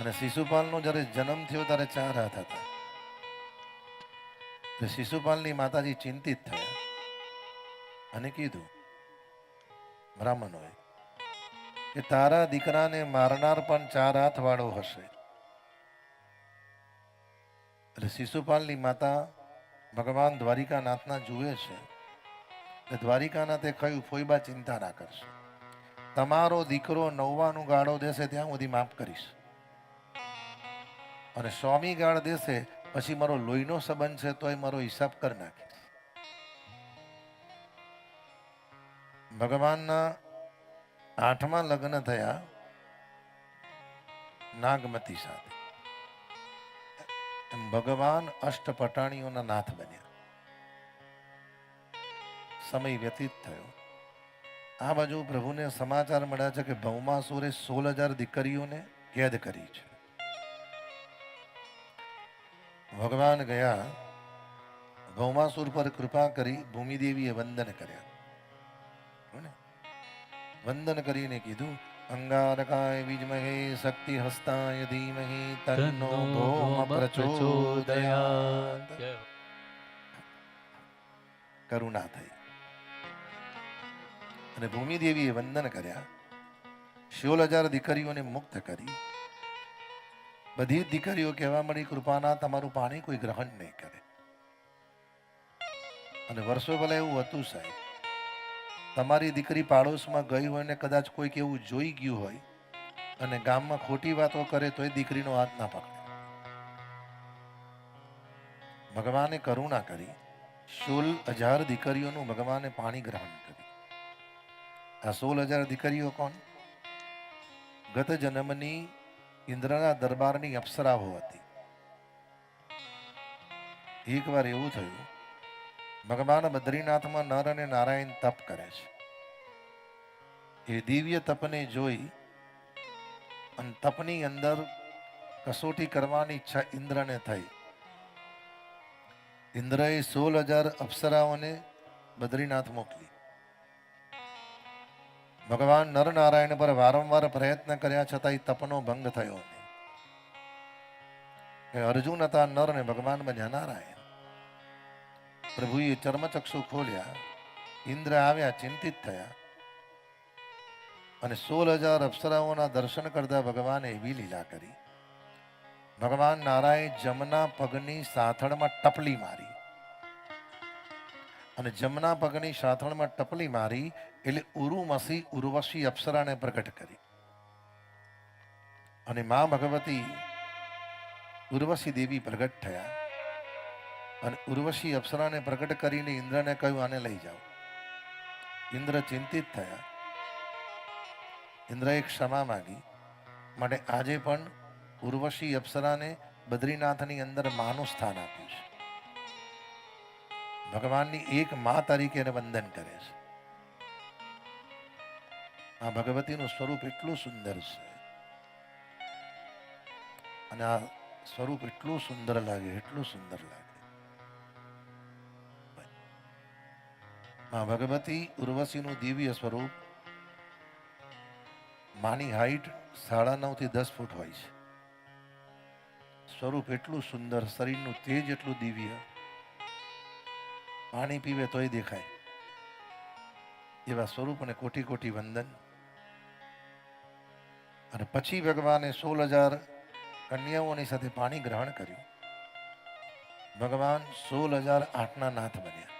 અને શિશુપાલનો જ્યારે જન્મ થયો ત્યારે ચાર હાથ હતા. તો શિશુપાલની માતાજી ચિંતિત થયા અને કીધું, બ્રાહ્મણોએ, કે તારા દીકરાને મારનાર પણ ચાર હાથ વાળો હશે. એટલે શિશુપાલની માતા ભગવાન દ્વારિકાનાથના જુએ છે એટલે દ્વારિકાનાથે કહ્યું ફોઈબા ચિંતા ના કરશે. તમારો દીકરો નવવાનું ગાળો દેશે, ત્યાં સુધી માફ કરીશ. અને સ્વામી ગાળ દેશે, પછી મારો લોહીનો સંબંધ છે તોય મારો હિસાબ કરી નાખે. ભગવાનના આઠમા લગ્ન થયા નાગમતી સાથે. ભગવાન અષ્ટપટાણીઓના નાથ બન્યા. સમય વ્યતીત થયો. આ બાજુ પ્રભુને સમાચાર મળ્યા છે કે ભૌમાસુરે સોળ હજાર દીકરીઓને કેદ કરી છે. ભગવાન ગયા ભૌમાસુર પર કૃપા કરી ભૂમિદેવીએ વંદન કર્યા. વંદન કરીને કીધું અંગારકાય વિજમહે શક્તિ હસ્તાય ધીમહે તન્નો ભૌમ પ્રચોદયાત. કરુણા થઈ. અને ભૂમિદેવીએ વંદન કર્યા. સોળ હજાર દીકરીઓને મુક્ત કરી. બધી દીકરીઓ કહેવા મળી, કૃપાના, તમારું પાણી કોઈ ગ્રહણ નહીં કરે. અને વર્ષો ભલે એવું હતું સાહેબ, તમારી દીકરી પાડોશમાં ગઈ હોય ને કદાચ કોઈક એવું જોઈ ગયું હોય અને ગામમાં ખોટી વાતો કરે તોય દીકરીનો હાથ ના પકડે. ભગવાને કરુણા કરી, સોળ હજાર દીકરીઓનું ભગવાને પાણી ગ્રહણ કર્યું. આ સોળ હજાર દીકરીઓ કોણ? ગત જન્મની ઇન્દ્રના દરબારની અપ્સરાઓ હતી. એકવાર એવું થયું, ભગવાન બદ્રીનાથમાં નર અને નારાયણ તપ કરે છે. એ દિવ્ય તપને જોઈ અને તપની અંદર કસોટી કરવાની ઈચ્છા ઇન્દ્રને થઈ. ઇન્દ્રએ સોળ હજાર અપ્સરાઓને બદ્રીનાથ મોકલી. ભગવાન નરનારાયણ પર વારંવાર પ્રયત્ન કર્યા છતાં એ તપનો ભંગ થયો એ અર્જુન હતા નર ને ભગવાન બન્યા નારાયણ. પ્રભુએ ચર્મચક્ષુ ખોલ્યા, ઇન્દ્ર આવ્યા ચિંતિત થયા અને સોળ હજાર અપ્સરાઓના દર્શન કરતા ભગવાને એવી લીલા કરી. ભગવાન નારાયણ જમના પગની સાથળમાં ટપલી મારી. અને જમના પગની સાથળમાં ટપલી મારી એટલે ઉરુમસી ઉર્વશી અપ્સરાને પ્રગટ કરી. અને મા ભગવતી ઉર્વશી દેવી પ્રગટ થયા. અને ઉર્વશી અપ્સરાને પ્રગટ કરીને ઇન્દ્રને કહ્યું, આને લઈ જાઓ. ઇન્દ્ર ચિંતિત થયા. ઇન્દ્રએ ક્ષમા માગી. માટે આજે પણ ઉર્વશી અપ્સરાને બદ્રીનાથની અંદર માનું સ્થાન આપ્યું છે. ભગવાનની એક મા તરીકે એને વંદન કરે છે. આ ભગવતીનું સ્વરૂપ એટલું સુંદર છે. અને આ સ્વરૂપ એટલું સુંદર લાગે, એટલું સુંદર લાગે. મા ભગવતી ઉર્વશીનું દિવ્ય સ્વરૂપ માની હાઈટ સાડા નવથી દસ ફૂટ હોય છે. સ્વરૂપ એટલું સુંદર, શરીરનું તેજ એટલું દિવ્ય. પાણી પીવે તોય દેખાય. એવા સ્વરૂપ અને કોટી કોટી વંદન. અને પછી ભગવાને સોળ હજાર કન્યાઓની સાથે પાણી ગ્રહણ કર્યું. ભગવાન સોળ હજાર આઠના નાથ બન્યા.